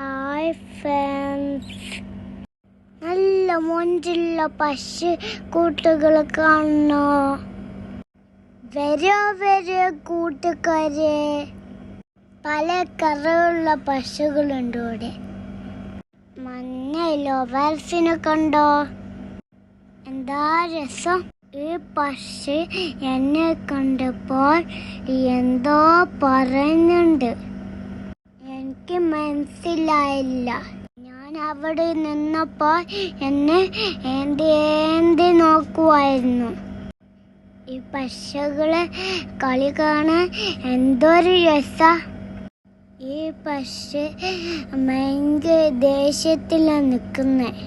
Hi friends നല്ല മൊഞ്ചുള്ള പശു കൂട്ടുകൾ കാണോ വരോ വരോ കൂട്ടുകാരെ. പല കറുള്ള പശുകളുണ്ട് ഇവിടെ. മഞ്ഞ ലോവൽസിനെ കണ്ടോ? എന്താ രസം? ഈ പശു എന്നെ കണ്ടപ്പോൾ എന്തോ പറയുന്നുണ്ട്. മനസ്സിലായില്ല. ഞാൻ അവിടെ നിന്നപ്പോൾ എന്നെ ഏന്തി ഏന്തി നോക്കുമായിരുന്നു ഈ പശകളെ കളി കാണാൻ എന്തൊരു രസ. ഈ പശു ഭയങ്കര ദേഷ്യത്തിലാണ് നിൽക്കുന്നത്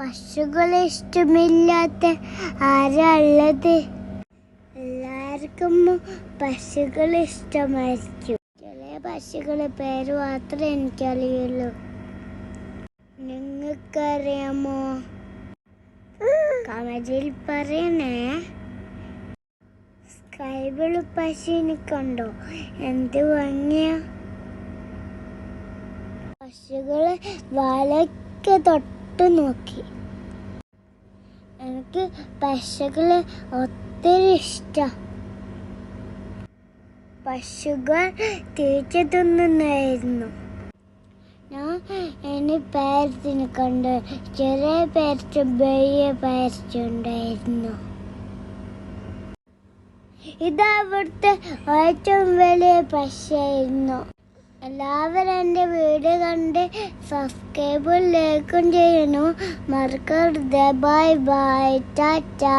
പശുകളെ ഇഷ്ടമില്ലാത്ത ആരാ ഉള്ളത്? എല്ലാവർക്കും പശുകളെ ഇഷ്ടമായിരിക്കും. ചില പശുകളെ പേര് മാത്രമേ എനിക്കറിയുള്ളൂ നിങ്ങൾക്കറിയാമോ? കമജിൽ പറയണേ. സ്കൈബിൾ പശു എനിക്കുണ്ടോ എന്ത് ഭംഗിയ. പക്ഷികളെ വലയ്ക്ക് തൊട്ട് നോക്കി. എനിക്ക് പക്ഷികളെ ഒത്തിരി ഇഷ്ടം. പശുകൾ തിരിച്ചു തിന്നുന്നായിരുന്നു ഞാൻ എന്നെ പേരത്തിന് കണ്ട്. ചെറിയ പേരച്ച് വലിയ പേരച്ചുണ്ടായിരുന്നു ഇത് അവിടുത്തെ ഏറ്റവും വലിയ പശയായിരുന്നു. എല്ലാവരും എന്റെ വീഡിയോ കണ്ട് സബ്സ്ക്രൈബും ലൈക്കും ചെയ്യണു. മറക്കരുത്. Bye bye Tata